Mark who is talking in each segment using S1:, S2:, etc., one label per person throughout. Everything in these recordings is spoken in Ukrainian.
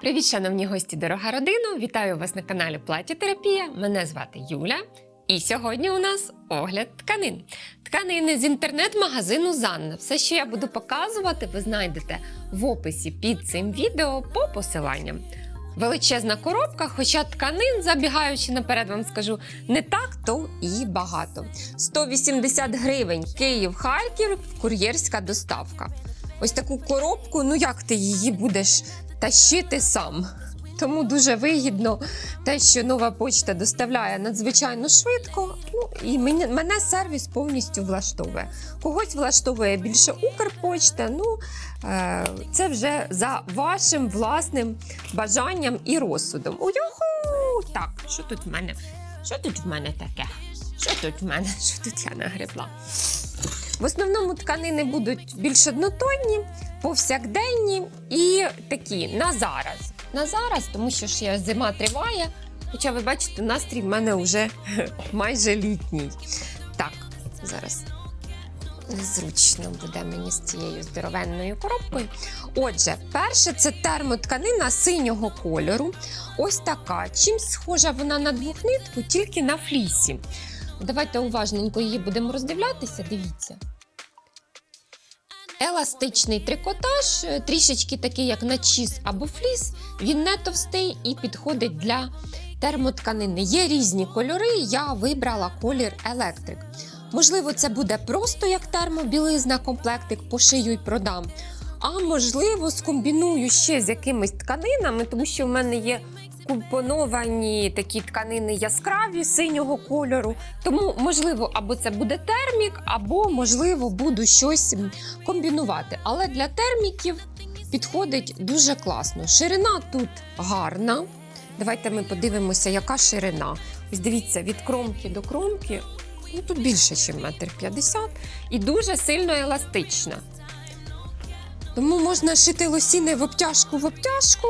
S1: Привіт, шановні гості, дорога родина! Вітаю вас на каналі Платтєтерапія. Мене звати Юля. І сьогодні у нас огляд тканин. Тканини з інтернет-магазину Занна. Все, що я буду показувати, ви знайдете в описі під цим відео по посиланням. Величезна коробка, хоча тканин, забігаючи наперед, вам скажу, не так то і багато. 180 гривень Київ, Харків, кур'єрська доставка. Ось таку коробку, ну як ти її будеш тащити сам? Тому дуже вигідно те, що нова почта доставляє надзвичайно швидко. Ну і мене, мене сервіс повністю влаштовує. Когось влаштовує більше Укрпочта. Ну е, це вже за вашим власним бажанням і розсудом. Уюху! Так, що тут в мене? Що тут в мене таке? Що тут в мене? Що тут я нагребла? В основному тканини будуть більш однотонні, повсякденні і такі на зараз. На зараз, тому що ще зима триває. Хоча ви бачите, настрій в мене вже майже літній. Так, зараз незручно буде мені з цією здоровенною коробкою. Отже, перше це термотканина синього кольору. Ось така. Чим схожа вона на двохнитку, тільки на флісі. Давайте уважненько її будемо роздивлятися. Дивіться. Еластичний трикотаж, е, трішечки такий, як на чіз або фліс. Він не товстий і підходить для термотканини. Є різні кольори. Я вибрала колір електрик. Можливо, це буде просто як термобілизна, комплектик, пошию й продам. А можливо, скомбіную ще з якимись тканинами, тому що в мене є компоновані такі тканини яскраві синього кольору. Тому, можливо, або це буде термік, або, можливо, буду щось комбінувати. Але для терміків підходить дуже класно. Ширина тут гарна. Давайте ми подивимося, яка ширина. Ось дивіться, від кромки до кромки. Ну, тут більше, ніж метр п'ятдесят, і дуже сильно еластична. Тому можна шити лосіни в обтяжку в обтяжку.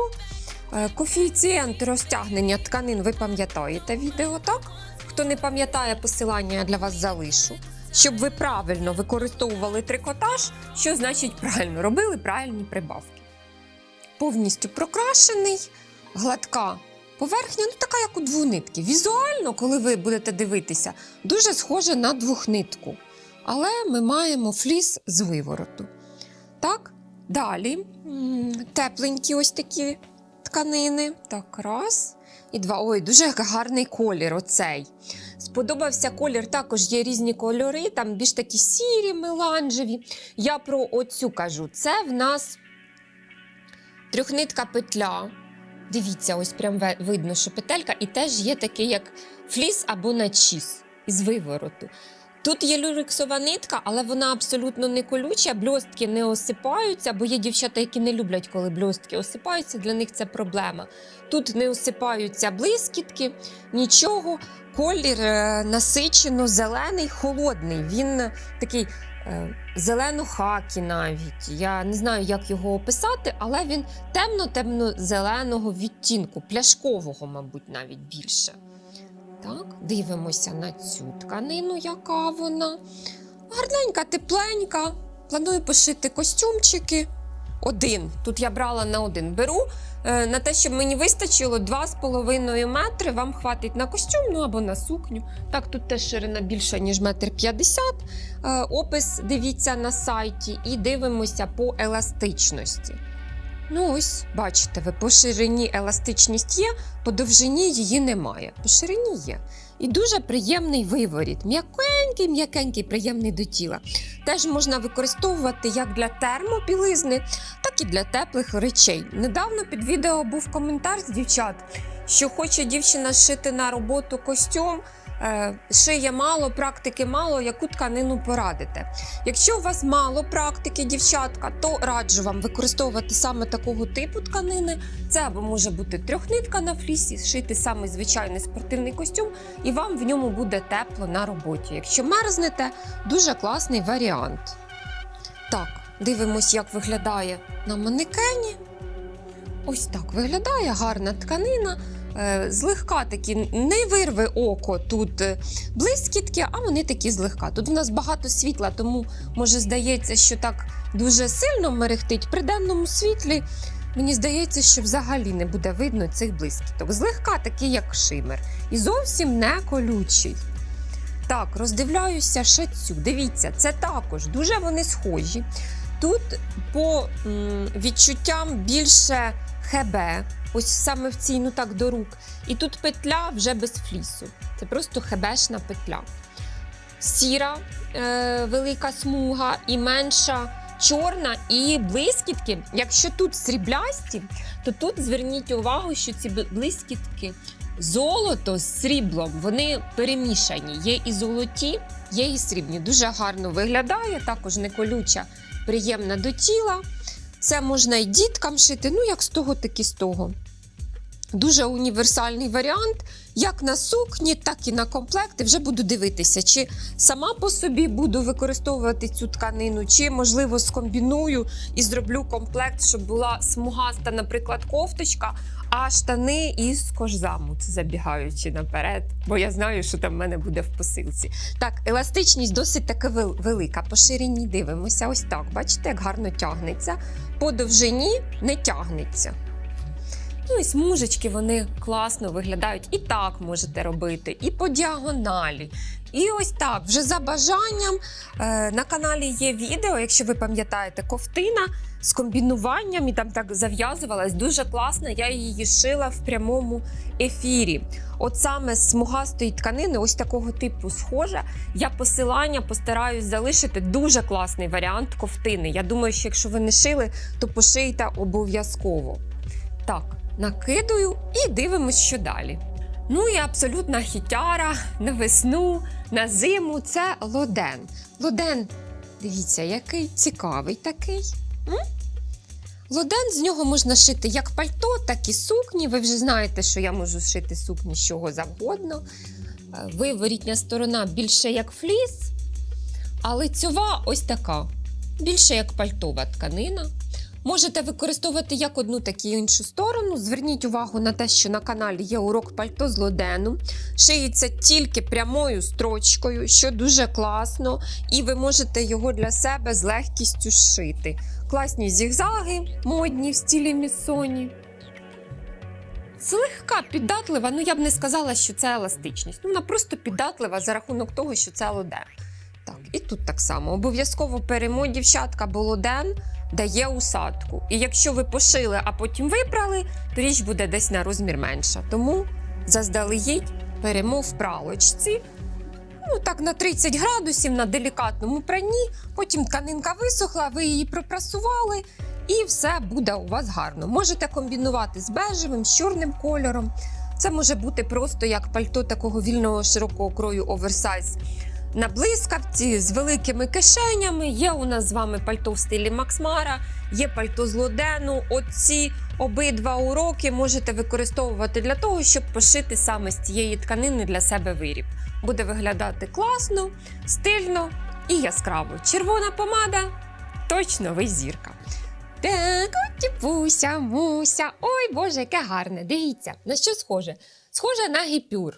S1: Е, Коефіцієнт розтягнення тканин ви пам'ятаєте відео, так? Хто не пам'ятає посилання, я для вас залишу. Щоб ви правильно використовували трикотаж, що значить правильно робили правильні прибавки. Повністю прокрашений, гладка поверхня, ну така, як у двонитки. Візуально, коли ви будете дивитися, дуже схоже на двохнитку. Але ми маємо фліс з вивороту. Так, далі тепленькі ось такі тканини. Так, раз. І два. Ой, дуже гарний колір оцей. Сподобався колір, також є різні кольори, там більш такі сірі, меланжеві. Я про оцю кажу. Це в нас трьохнитка петля. Дивіться, ось прям видно, що петелька, і теж є такий, як фліс або начіс із вивороту. Тут є люрексова нитка, але вона абсолютно не колюча, бльостки не осипаються, бо є дівчата, які не люблять, коли бльостки осипаються, для них це проблема. Тут не осипаються блискітки, нічого. Колір е, насичено зелений, холодний. Він такий е, зелено-хакі навіть. Я не знаю, як його описати, але він темно-темно-зеленого відтінку, пляшкового, мабуть, навіть більше. Так, дивимося на цю тканину, яка вона. Гарненька, тепленька. Планую пошити костюмчики. Один. Тут я брала на один. Беру е, на те, щоб мені вистачило 2,5 метри. Вам хватить на костюм, ну або на сукню. Так, тут теж ширина більша, ніж метр 50. Е, опис дивіться на сайті і дивимося по еластичності. Ну, ось, бачите, ви по ширині еластичність є, по довжині її немає. По ширині є. І дуже приємний виворіт. М'якенький, м'якенький, приємний до тіла. Теж можна використовувати як для термобілизни, так і для теплих речей. Недавно під відео був коментар з дівчат, що хоче дівчина шити на роботу костюм. Е, Шиє мало, практики мало, яку тканину порадите. Якщо у вас мало практики, дівчатка, то раджу вам використовувати саме такого типу тканини. Це або може бути трьохнитка на флісі, шити саме звичайний спортивний костюм, і вам в ньому буде тепло на роботі. Якщо мерзнете, дуже класний варіант. Так, дивимось, як виглядає на манекені. Ось так виглядає гарна тканина. Е, Злегка такі не вирве око тут е, блискітки, а вони такі злегка. Тут в нас багато світла, тому може здається, що так дуже сильно мерехтить. При денному світлі мені здається, що взагалі не буде видно цих блискіток. Злегка такий, як шимер. І зовсім не колючий. Так, роздивляюся ще цю. Дивіться, це також дуже вони схожі. Тут по м, відчуттям більше ХБ, ось саме в цій, ну так, до рук. І тут петля вже без флісу. Це просто хебешна петля. Сіра е, велика смуга і менша чорна, і блискітки. Якщо тут сріблясті, то тут зверніть увагу, що ці блискітки золото з сріблом, вони перемішані. Є і золоті, є і срібні. Дуже гарно виглядає, також не колюча, приємна до тіла. Це можна і діткам шити, ну як з того, так і з того. Дуже універсальний варіант, як на сукні, так і на комплекти. Вже буду дивитися, чи сама по собі буду використовувати цю тканину, чи можливо скомбіную і зроблю комплект, щоб була смугаста, наприклад, кофточка, а штани із кожзаму. Це забігаючи наперед, бо я знаю, що там в мене буде в посилці. Так, еластичність досить таки велика. По ширині дивимося. Ось так. Бачите, як гарно тягнеться. По довжині не тягнеться. Ну і смужечки вони класно виглядають. І так можете робити, і по діагоналі. І ось так, вже за бажанням. Е, на каналі є відео, якщо ви пам'ятаєте, ковтина з комбінуванням і там так зав'язувалась. Дуже класно. Я її шила в прямому ефірі. От саме з смугастої тканини, ось такого типу схожа. Я посилання постараюсь залишити. Дуже класний варіант ковтини. Я думаю, що якщо ви не шили, то пошийте обов'язково. Так, накидую і дивимось, що далі. Ну і абсолютна хітяра на весну, на зиму це лоден. Лоден, дивіться, який цікавий такий. М? Лоден з нього можна шити як пальто, так і сукні. Ви вже знаєте, що я можу шити сукні з чого завгодно. Е, Виворітня сторона більше як фліс, а лицьова ось така. Більше як пальтова тканина. Можете використовувати як одну, так і іншу сторону. Зверніть увагу на те, що на каналі є урок пальто з лодену. Шиється тільки прямою строчкою, що дуже класно, і ви можете його для себе з легкістю зшити. Класні зігзаги, модні в стілі місоні. Злегка піддатлива, ну я б не сказала, що це еластичність. Ну, вона просто піддатлива за рахунок того, що це лоден. Так, і тут так само. Обов'язково перемо, дівчатка, бо лоден дає усадку. І якщо ви пошили, а потім випрали, то річ буде десь на розмір менша. Тому заздалегідь перемо в пралочці. Ну, так на 30 градусів на делікатному пранні. Потім тканинка висохла, ви її пропрасували, і все буде у вас гарно. Можете комбінувати з бежевим, з чорним кольором. Це може бути просто як пальто такого вільного широкого крою оверсайз на блискавці з великими кишенями. Є у нас з вами пальто в стилі Максмара, є пальто з лодену. Оці обидва уроки можете використовувати для того, щоб пошити саме з цієї тканини для себе виріб. Буде виглядати класно, стильно і яскраво. Червона помада точно ви зірка. Так, от Пуся, Муся. Ой, Боже, яке гарне. Дивіться, на що схоже? Схоже на гіпюр.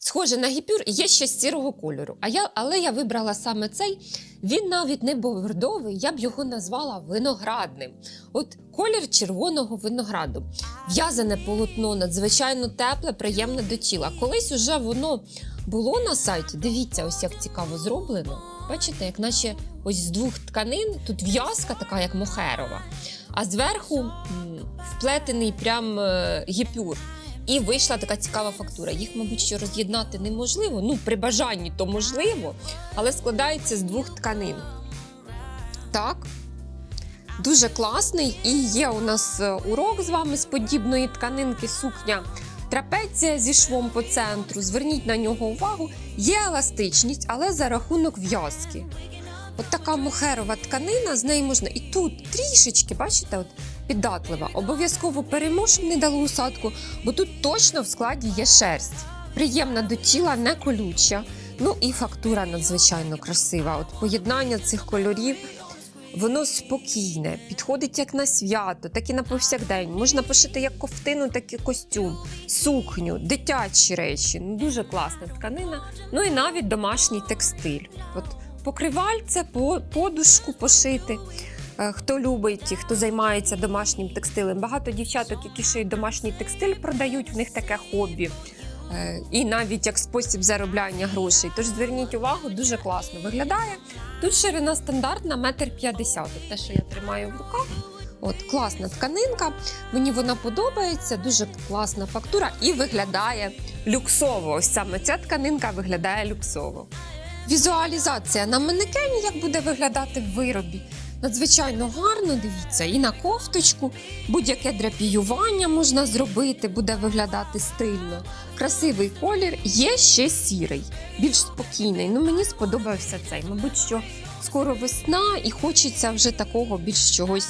S1: Схоже на гіпюр є ще сірого кольору. А я, але я вибрала саме цей. Він навіть не бордовий, я б його назвала виноградним. От колір червоного винограду. В'язане полотно надзвичайно тепле, приємне до тіла. Колись уже воно було на сайті. Дивіться, ось як цікаво зроблено. Бачите, як наче ось з двох тканин тут в'язка, така як мохерова, а зверху вплетений прям е, гіпюр. І вийшла така цікава фактура. Їх, мабуть, що роз'єднати неможливо. Ну, при бажанні то можливо, але складається з двох тканин. Так. Дуже класний. І є у нас е, урок з вами з подібної тканинки сукня. Трапеція зі швом по центру. Зверніть на нього увагу. Є еластичність, але за рахунок в'язки. От така мохерова тканина, з неї можна. І тут трішечки, бачите, от піддатлива. Обов'язково перемо, щоб не дало усадку, бо тут точно в складі є шерсть. Приємна до тіла, не колюча. Ну і фактура надзвичайно красива. От поєднання цих кольорів. Воно спокійне, підходить як на свято, так і на повсякдень. Можна пошити як ковтину, так і костюм, сукню, дитячі речі. Ну дуже класна тканина. Ну і навіть домашній текстиль. От по- подушку пошити. Е, Хто любить, хто займається домашнім текстилем. Багато дівчаток, які шиють домашній текстиль, продають в них таке хобі. Е, І навіть як спосіб заробляння грошей. Тож зверніть увагу, дуже класно виглядає. Тут ширина стандартна, метр п'ятдесят. Те, що я тримаю в руках. От класна тканинка. Мені вона подобається, дуже класна фактура і виглядає люксово. Ось саме ця тканинка виглядає люксово. Візуалізація на манекені, як буде виглядати в виробі. Надзвичайно гарно, дивіться, і на кофточку, будь-яке драпіювання можна зробити, буде виглядати стильно. Красивий колір, є ще сірий, більш спокійний. Ну мені сподобався цей. Мабуть, що скоро весна і хочеться вже такого більш чогось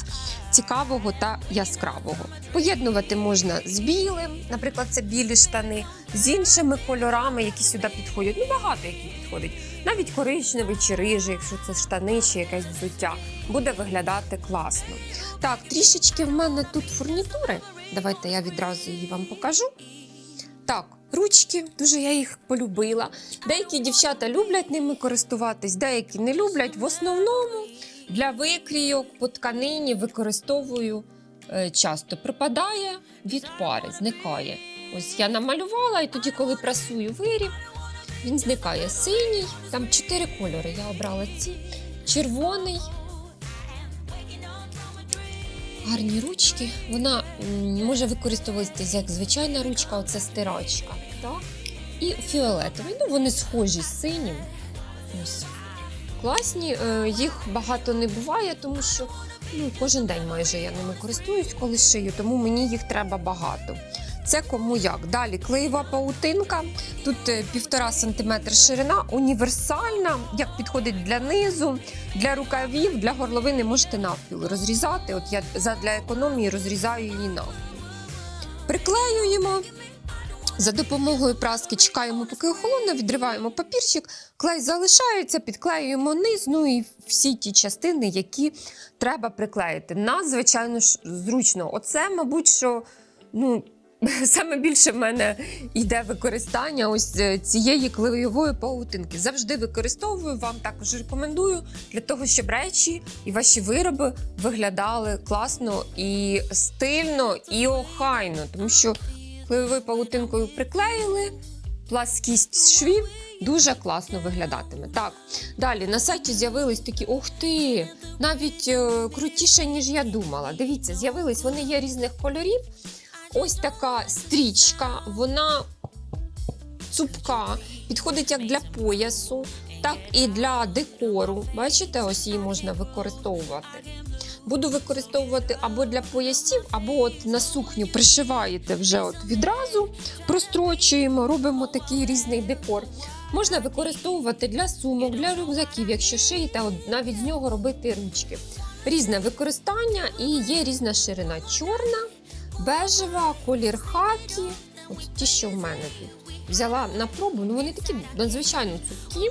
S1: цікавого та яскравого. Поєднувати можна з білим, наприклад, це білі штани, з іншими кольорами, які сюди підходять. Ну багато які підходять. Навіть коричневий чи рижий, якщо це штани чи якесь взуття, буде виглядати класно. Так, трішечки в мене тут фурнітури. Давайте я відразу її вам покажу. Так, ручки, дуже я їх полюбила. Деякі дівчата люблять ними користуватись, деякі не люблять. В основному для викрійок по тканині використовую е, часто. Припадає від пари, зникає. Ось я намалювала, і тоді, коли прасую виріб, він зникає синій. Там чотири кольори. Я обрала ці. Червоний. Гарні ручки. Вона може використовуватися як звичайна ручка, оце стирачка. Так? І фіолетовий. Ну, вони схожі з синім. Ось. Класні, е, їх багато не буває, тому що ну, кожен день майже я ними користуюсь, коли шию, тому мені їх треба багато. Це кому як. Далі клеєва паутинка. Тут е, півтора сантиметра ширина, універсальна, як підходить для низу, для рукавів, для горловини можете навпіл розрізати. От я для економії розрізаю її навпіл. Приклеюємо. За допомогою праски чекаємо, поки охолоне, відриваємо папірчик, клей залишається, підклеюємо низ, ну і всі ті частини, які треба приклеїти. Надзвичайно ж зручно. Оце, мабуть, що ну, саме більше в мене йде використання ось е, цієї клеєвої паутинки. Завжди використовую, вам також рекомендую для того, щоб речі і ваші вироби виглядали класно і стильно, і охайно, тому що клеєвою паутинкою приклеїли, пласкість швів дуже класно виглядатиме. Так, далі на сайті з'явились такі, ух ти, навіть е, крутіше, ніж я думала. Дивіться, з'явились, вони є різних кольорів. Ось така стрічка, вона цупка, підходить як для поясу, так і для декору. Бачите, ось її можна використовувати. Буду використовувати або для поясів, або от на сукню пришиваєте вже от відразу, прострочуємо, робимо такий різний декор. Можна використовувати для сумок, для рюкзаків, якщо шиєте, от навіть з нього робити ручки. Різне використання і є різна ширина. Чорна, бежева, колір хакі. От ті, що в мене тут. Взяла на пробу, ну вони такі надзвичайно цупкі.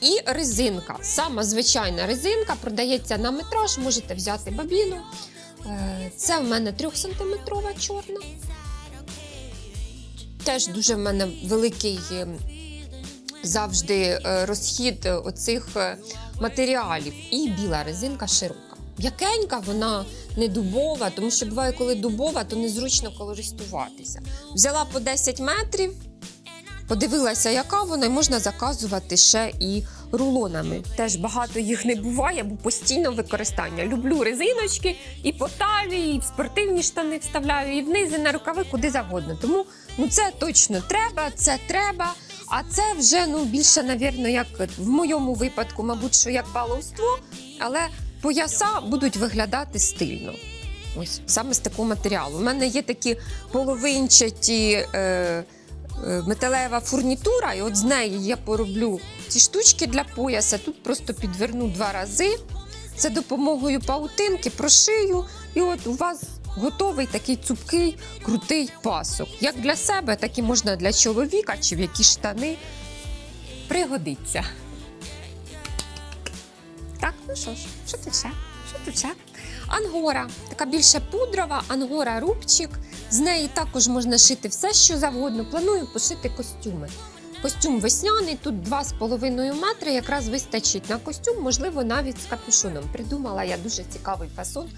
S1: І резинка. Сама звичайна резинка продається на метраж, можете взяти бабіну. Е, Це в мене 3-сантиметрова чорна. Теж дуже в мене великий е, завжди е, розхід оцих матеріалів. І біла резинка широка. М'якенька, вона не дубова, тому що буває, коли дубова, то незручно користуватися. Взяла по 10 метрів, подивилася, яка вона, і можна заказувати ще і рулонами. Теж багато їх не буває, бо постійно використання. Люблю резиночки і по талії, і в спортивні штани вставляю, і внизи на рукави, куди завгодно. Тому ну це точно треба, це треба. А це вже ну більше, навірно, як в моєму випадку, мабуть, що як баловство, але пояса будуть виглядати стильно. Ось саме з такого матеріалу. У мене є такі половинчаті. Е, е, Металева фурнітура, і от з неї я пороблю ці штучки для пояса. Тут просто підверну два рази. За допомогою паутинки прошию, і от у вас готовий такий цупкий, крутий пасок. Як для себе, так і можна для чоловіка чи в які штани пригодиться. Так, ну що ж, що тут ще? Що тут ще? Ангора, така більше пудрова, ангора рубчик. З неї також можна шити все, що завгодно. Планую пошити костюми. костюм весняний, тут 2,5 метри, якраз вистачить на костюм, можливо, навіть з капюшоном. Придумала я дуже цікавий фасон.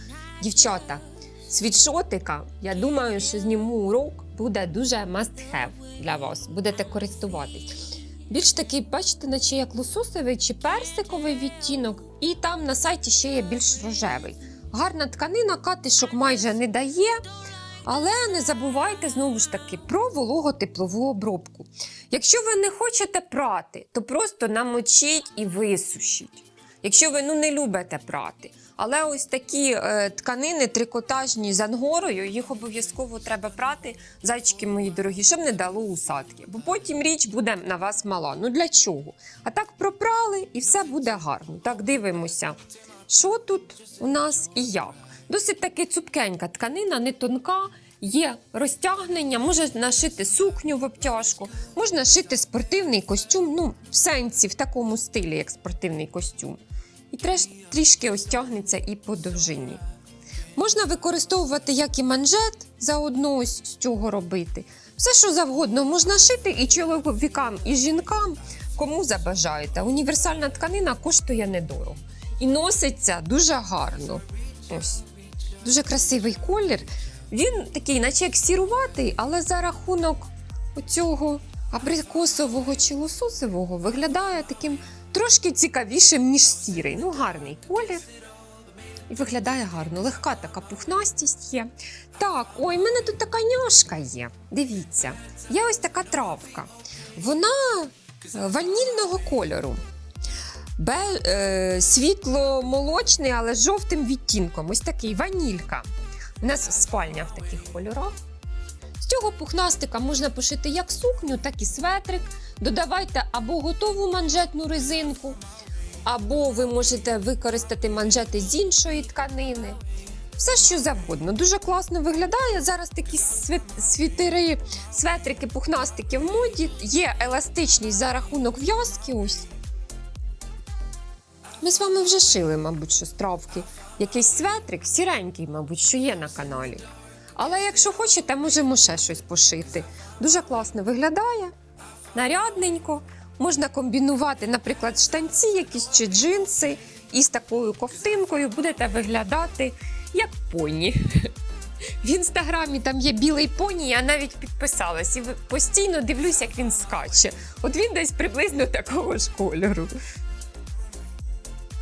S1: Дівчата, світшотика, я думаю, що зніму урок буде дуже must have для вас. Будете користуватись. Більш такий, бачите, наче як лососовий чи персиковий відтінок, і там на сайті ще є більш рожевий. Гарна тканина, катишок майже не дає. Але не забувайте знову ж таки про вологотеплову обробку. Якщо ви не хочете прати, то просто намочіть і висушіть. Якщо ви ну, не любите прати. Але ось такі е, тканини трикотажні з ангорою, їх обов'язково треба прати, зайчики мої дорогі, щоб не дало усадки. Бо потім річ буде на вас мала. Ну для чого? А так пропрали і все буде гарно. Так дивимося, що тут у нас і як. Досить таки цупкенька тканина, не тонка. Є розтягнення, можна нашити сукню в обтяжку, можна шити спортивний костюм, ну, в сенсі, в такому стилі, як спортивний костюм. І треш, трішки ось тягнеться і по довжині. Можна використовувати як і манжет, заодно ось з цього робити. Все, що завгодно можна шити і чоловікам, і жінкам, кому забажаєте. Універсальна тканина коштує недорого. І носиться дуже гарно. Ось. Дуже красивий колір. Він такий, наче як сіруватий, але за рахунок оцього абрикосового чи лососового виглядає таким трошки цікавішим, ніж сірий. Ну, гарний колір. І виглядає гарно. Легка така пухнастість є. Так, ой, в мене тут така няшка є. Дивіться, є ось така травка. Вона е, ванільного кольору. Бе, е, світло-молочний, але з жовтим відтінком. Ось такий ванілька. У нас спальня в таких кольорах. Цього пухнастика можна пошити як сукню, так і светрик. Додавайте або готову манжетну резинку, або ви можете використати манжети з іншої тканини. Все, що завгодно. Дуже класно виглядає. Зараз такі світ- світери, светрики, пухнастики в моді. Є еластичність за рахунок в'язки. Ось. Ми з вами вже шили, мабуть, що з травки. Якийсь светрик, сіренький, мабуть, що є на каналі. Але якщо хочете, можемо ще щось пошити. Дуже класно виглядає, нарядненько. Можна комбінувати, наприклад, штанці, якісь чи джинси, і з такою ковтинкою будете виглядати як поні. В інстаграмі там є білий поні, я навіть підписалась і постійно дивлюсь, як він скаче. От він десь приблизно такого ж кольору.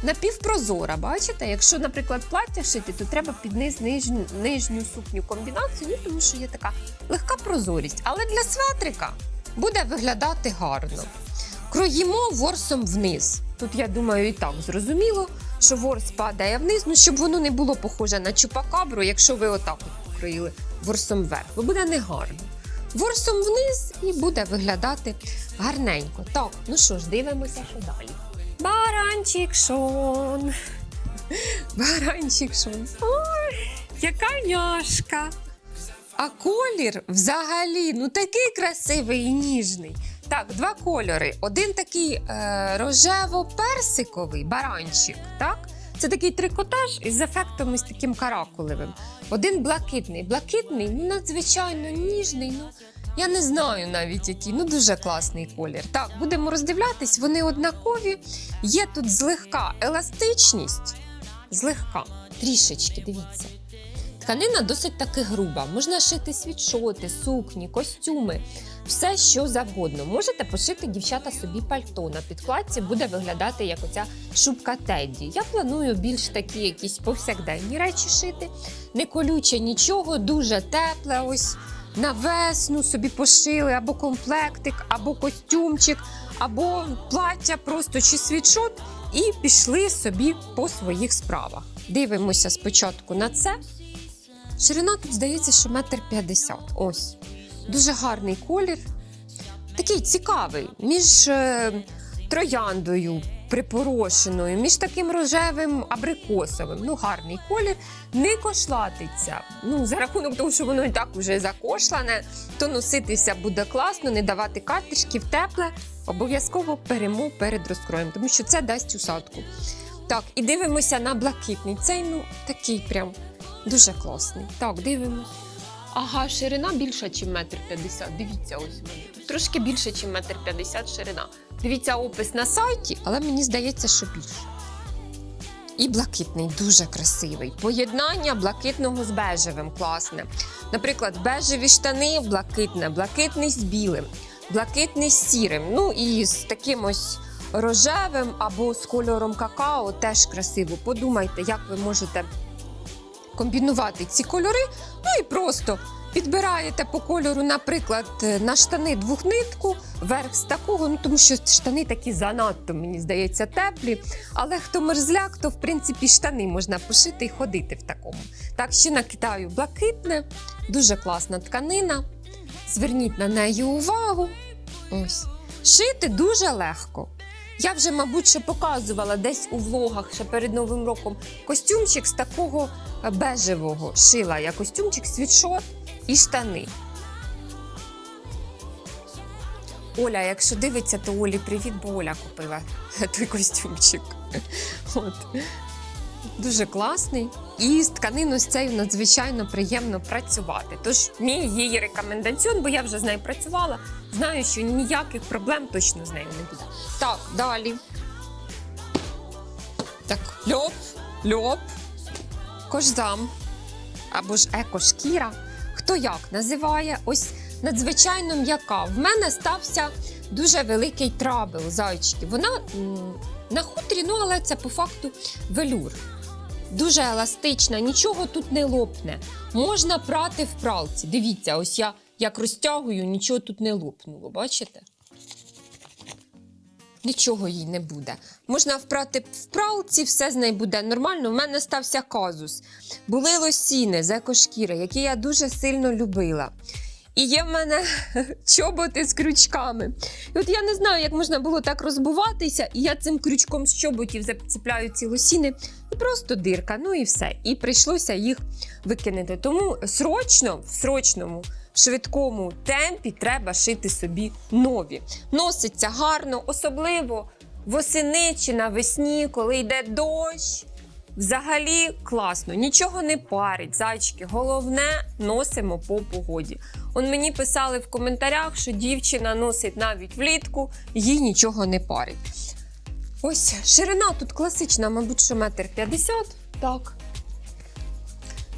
S1: Напівпрозора, бачите? Якщо, наприклад, плаття шити, то треба під нижню, нижню сукню комбінацію, ну, тому що є така легка прозорість. Але для светрика буде виглядати гарно. Кроїмо ворсом вниз. Тут, я думаю, і так зрозуміло, що ворс падає вниз, ну щоб воно не було похоже на чупакабру, якщо ви отак от покроїли ворсом вверх, бо буде негарно. Ворсом вниз і буде виглядати гарненько. Так, ну що ж, дивимося, що далі. Баранчик Шон. Баранчик Шон. Ой, яка няшка. А колір взагалі ну такий красивий і ніжний. Так, два кольори. Один такий е, рожево-персиковий баранчик, так? Це такий трикотаж із ефектом ось таким каракулевим. Один блакитний. Блакитний, ну надзвичайно ніжний. Ну я не знаю навіть який. Ну дуже класний колір. Так, будемо роздивлятись. Вони однакові. Є тут злегка еластичність. Злегка. Трішечки, дивіться. Тканина досить таки груба. Можна шити світшоти, сукні, костюми, все що завгодно. Можете пошити дівчата собі пальто. На підкладці буде виглядати як оця шубка Тедді. Я планую більш такі якісь повсякденні речі шити. Не колюче нічого, дуже тепле. Ось на весну собі пошили або комплектик, або костюмчик, або плаття просто чи світшот, і пішли собі по своїх справах. Дивимося спочатку на це. Ширина тут здається, що метр п'ятдесят. Ось. Дуже гарний колір. Такий цікавий між е, трояндою припорошеною, між таким рожевим абрикосовим. Ну, гарний колір. Не кошлатиться. Ну, за рахунок того, що воно і так уже закошлане, то носитися буде класно, не давати катишків, тепле. Обов'язково перемо перед розкроєм, тому що це дасть усадку. Так, і дивимося на блакитний. Цей ну такий прям дуже класний. Так, дивимось. Ага, ширина більша, ніж метр п'ятдесят. Дивіться, ось мене трошки більше, ніж метр п'ятдесят ширина. Дивіться опис на сайті, але мені здається, що більше. І блакитний, дуже красивий. Поєднання блакитного з бежевим класне. Наприклад, бежеві штани блакитне, блакитний з білим, блакитний з сірим. Ну і з таким ось рожевим або з кольором какао теж красиво. Подумайте, як ви можете комбінувати ці кольори. Ну і просто підбираєте по кольору, наприклад, на штани двохнитку, верх з такого, ну тому що штани такі занадто, мені здається, теплі. Але хто мерзляк, то в принципі штани можна пошити і ходити в такому. Так, ще накидаю блакитне, дуже класна тканина. Зверніть на неї увагу. Ось. Шити дуже легко. Я вже, мабуть, ще показувала десь у влогах ще перед Новим роком костюмчик з такого е, бежевого шила. Я костюмчик, світшот і штани. Оля, якщо дивиться, то Олі привіт, бо Оля купила той костюмчик. От. Дуже класний. І з тканиною з цією надзвичайно приємно працювати. Тож мій її рекомендаціон, бо я вже з нею працювала, знаю, що ніяких проблем точно з нею не буде. Так, далі. Так, льоп, льоп, кожзам або ж екошкіра. Хто як називає? Ось надзвичайно м'яка. В мене стався дуже великий трабл зайчики. Вона на хутрі, ну але це по факту велюр. Дуже еластична, нічого тут не лопне. Можна прати в пралці. Дивіться, ось я як розтягую, нічого тут не лопнуло. Бачите? Нічого їй не буде. Можна впрати в пралці, все з нею буде нормально. У мене стався казус. Були лосіни з екошкіри, які я дуже сильно любила. І є в мене чоботи з крючками. І от я не знаю, як можна було так розбуватися, і я цим крючком з чоботів зацепляю ці лосіни, і просто дирка, ну і все. І прийшлося їх викинути. Тому срочно, в срочному, швидкому темпі треба шити собі нові. Носиться гарно, особливо восени чи навесні, коли йде дощ. Взагалі класно, нічого не парить, зайчики. Головне, носимо по погоді. Он мені писали в коментарях, що дівчина носить навіть влітку, їй нічого не парить. Ось ширина тут класична, мабуть, що метр п'ятдесят. Так.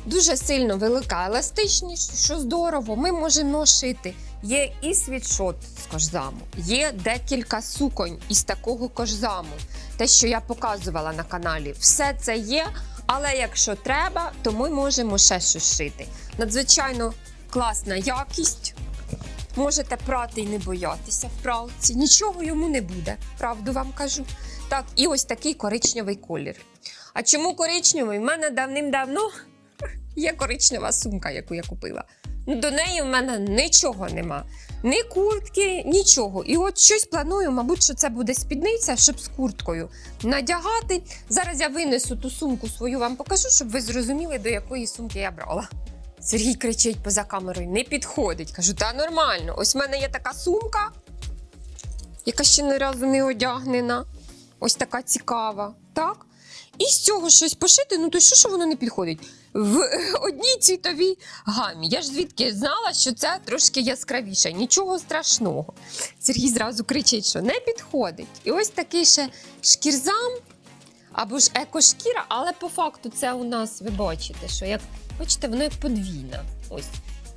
S1: Дуже сильно велика еластичність, що здорово. Ми можемо шити. Є і світшот з кожзаму, є декілька суконь із такого кожзаму. Те, що я показувала на каналі, все це є. Але якщо треба, то ми можемо ще щось шити. Надзвичайно класна якість. Можете прати і не боятися в пралці. Нічого йому не буде, правду вам кажу. Так, і ось такий коричневий колір. А чому коричневий? У мене давним-давно є коричнева сумка, яку я купила. Ну, до неї в мене нічого нема. Ні куртки, нічого. І от щось планую, мабуть, що це буде спідниця, щоб з курткою надягати. Зараз я винесу ту сумку свою, вам покажу, щоб ви зрозуміли, до якої сумки я брала. Сергій кричить поза камерою: не підходить. Кажу, та нормально. Ось в мене є така сумка, яка ще ні разу не одягнена. Ось така цікава. Так? І з цього щось пошити, ну то що, що воно не підходить? В одній цвітовій гамі. Я ж звідки знала, що це трошки яскравіше, нічого страшного. Сергій зразу кричить, що не підходить. І ось такий ще шкірзам або ж екошкіра, але по факту це у нас, ви бачите, що як бачите, воно як подвійна. Ось.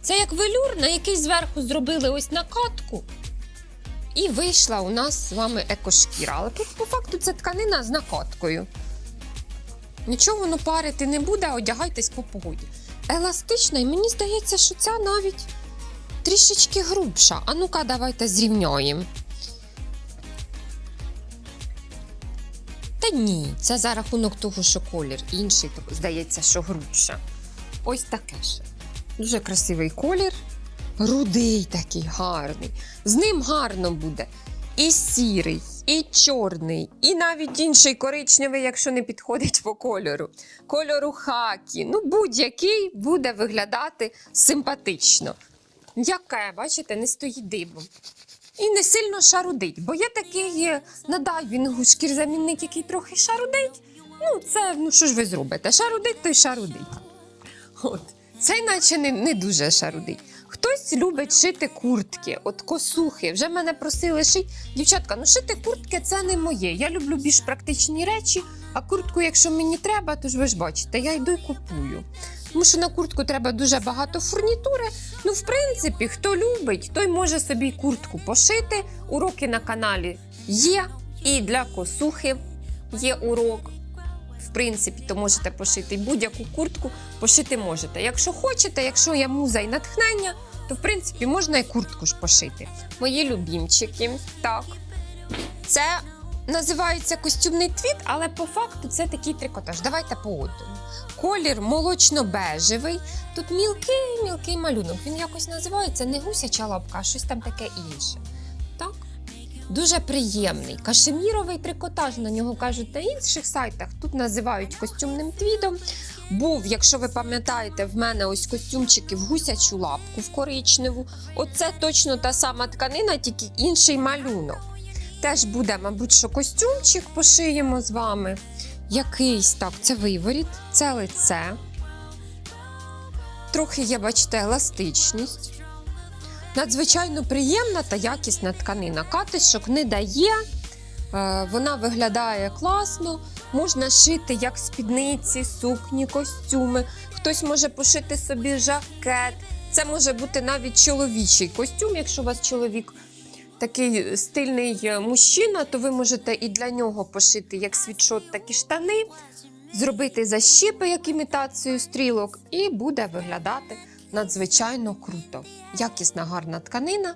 S1: Це як велюр, на який зверху зробили ось накатку. І вийшла у нас з вами екошкіра. Але по факту це тканина з накаткою. Нічого воно парити не буде, одягайтесь по погоді. Еластична, і мені здається, що ця навіть трішечки грубша. А ну-ка, давайте зрівняємо. Та ні, це за рахунок того, що колір інший, то здається, що грубша. Ось таке ще. Дуже красивий колір. Рудий такий гарний. З ним гарно буде. І сірий, і чорний, і навіть інший коричневий, якщо не підходить по кольору. Кольору хакі. Ну, будь-який буде виглядати симпатично. Яке, бачите, не стоїть дибом. І не сильно шарудить, бо є такий е, на дайвінгу шкірзамінник, який трохи шарудить. Ну, це, ну що ж ви зробите? Шарудить, то й шарудить. От. Цей наче не, не дуже шарудий. Хтось любить шити куртки, от косухи. Вже мене просили шити. Дівчатка, ну шити куртки це не моє. Я люблю більш практичні речі, а куртку, якщо мені треба, то ж ви ж бачите, я йду і купую. Тому що на куртку треба дуже багато фурнітури. Ну, в принципі, хто любить, той може собі куртку пошити. Уроки на каналі є. І для косухи є урок. Принципі, то можете пошити будь-яку куртку, пошити можете. Якщо хочете, якщо є муза і натхнення, то в принципі можна і куртку ж пошити. Мої любімчики. Так. Це називається костюмний твіт, але по факту це такий трикотаж. Давайте по одному. Колір молочно-бежевий. Тут мілкий, мілкий малюнок. Він якось називається не гусяча лапка, а щось там таке інше. Дуже приємний. Кашеміровий трикотаж, на нього кажуть на інших сайтах. Тут називають костюмним твідом. Був, якщо ви пам'ятаєте, в мене ось костюмчики в гусячу лапку в коричневу. Оце точно та сама тканина, тільки інший малюнок. Теж буде, мабуть, що костюмчик пошиємо з вами. Якийсь так, це виворіт, це лице. Трохи є, бачите, еластичність. Надзвичайно приємна та якісна тканина. Катишок не дає, е, вона виглядає класно. Можна шити як спідниці, сукні, костюми. Хтось може пошити собі жакет. Це може бути навіть чоловічий костюм. Якщо у вас чоловік такий стильний е, мужчина, то ви можете і для нього пошити як світшот, так і штани, зробити защіпи як імітацію стрілок, і буде виглядати надзвичайно круто. Якісна гарна тканина.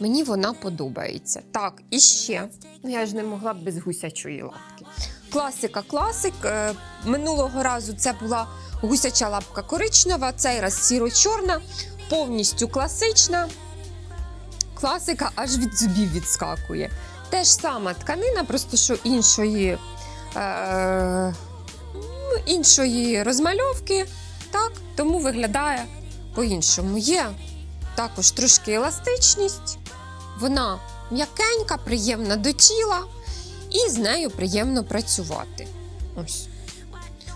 S1: Мені вона подобається. Так, і ще. Ну, я ж не могла б без гусячої лапки. Класика, класик. Е, Минулого разу це була гусяча лапка коричнева, цей раз сіро-чорна, повністю класична. Класика аж від зубів відскакує. Те ж сама тканина, просто що іншої, е, ну, іншої розмальовки. Так, тому виглядає по-іншому. Є також трошки еластичність, вона м'якенька, приємна до тіла, і з нею приємно працювати. Ось.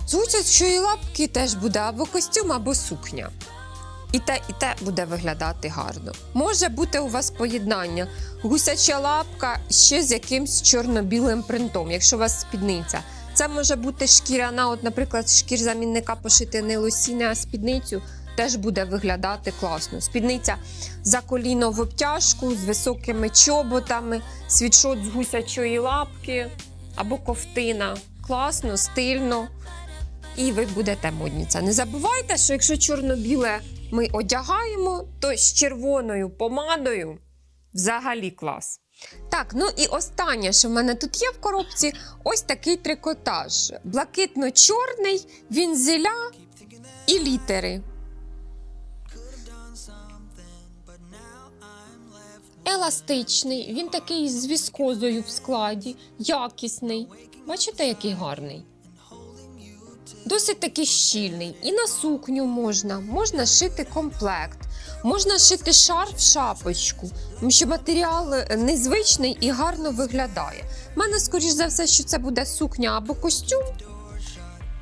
S1: З гусячої лапки теж буде або костюм, або сукня. І те, і те буде виглядати гарно. Може бути у вас поєднання гусяча лапка ще з якимсь чорно-білим принтом, якщо у вас спідниця. Це може бути шкіряна, от, наприклад, шкір замінника пошити не лосіне, а спідницю, теж буде виглядати класно. Спідниця за коліно в обтяжку з високими чоботами, світшот з гусячої лапки або ковтина. Класно, стильно. І ви будете модниця. Не забувайте, що якщо чорно-біле ми одягаємо, то з червоною помадою взагалі клас. Так, ну і останнє, що в мене тут є в коробці, ось такий трикотаж. Блакитно-чорний, вінзеля і літери. Еластичний, він такий з віскозою в складі, якісний. Бачите, який гарний. Досить таки щільний. І на сукню можна, можна шити комплект, можна шити шарф шапочку, тому що матеріал незвичний і гарно виглядає. У мене, скоріш за все, що це буде сукня або костюм.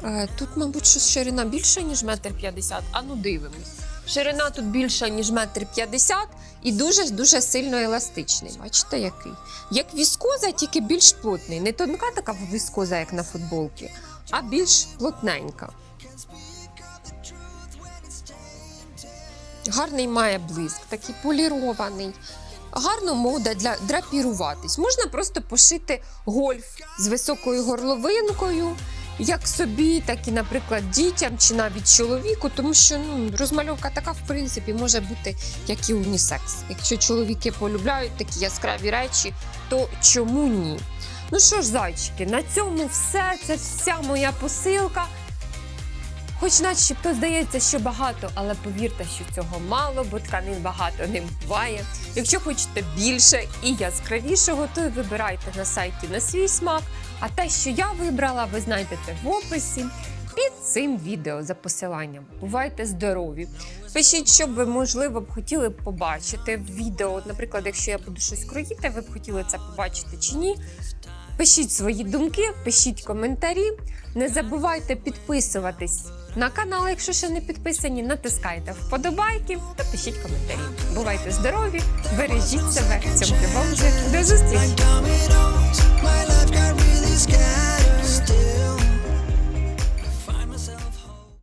S1: Е, Тут, мабуть, що ширина більша, ніж метр п'ятдесят. А ну дивимось. Ширина тут більша, ніж метр п'ятдесят, і дуже-дуже сильно еластичний. Бачите, який? Як віскоза, тільки більш плотний. Не тонка така віскоза, як на футболці, а більш плотненька. Гарний має блиск, такий полірований. Гарно мода для драпіруватись. Можна просто пошити гольф з високою горловинкою, як собі, так і, наприклад, дітям чи навіть чоловіку, тому що ну, розмальовка така, в принципі, може бути як і унісекс. Якщо чоловіки полюбляють такі яскраві речі, то чому ні? Ну що ж, зайчики, на цьому все. Це вся моя посилка. Хоч начебто здається, що багато, але повірте, що цього мало, бо тканин багато не буває. Якщо хочете більше і яскравішого, то вибирайте на сайті на свій смак. А те, що я вибрала, ви знайдете в описі під цим відео за посиланням. Бувайте здорові! Пишіть, що ви, можливо, б хотіли побачити в відео. Наприклад, якщо я буду щось кроїти, ви б хотіли це побачити чи ні. Пишіть свої думки, пишіть коментарі. Не забувайте підписуватись на канал, якщо ще не підписані, натискайте вподобайки та пишіть коментарі. Бувайте здорові, бережіть себе. Цьому любов. До зустрічі!
S2: sky.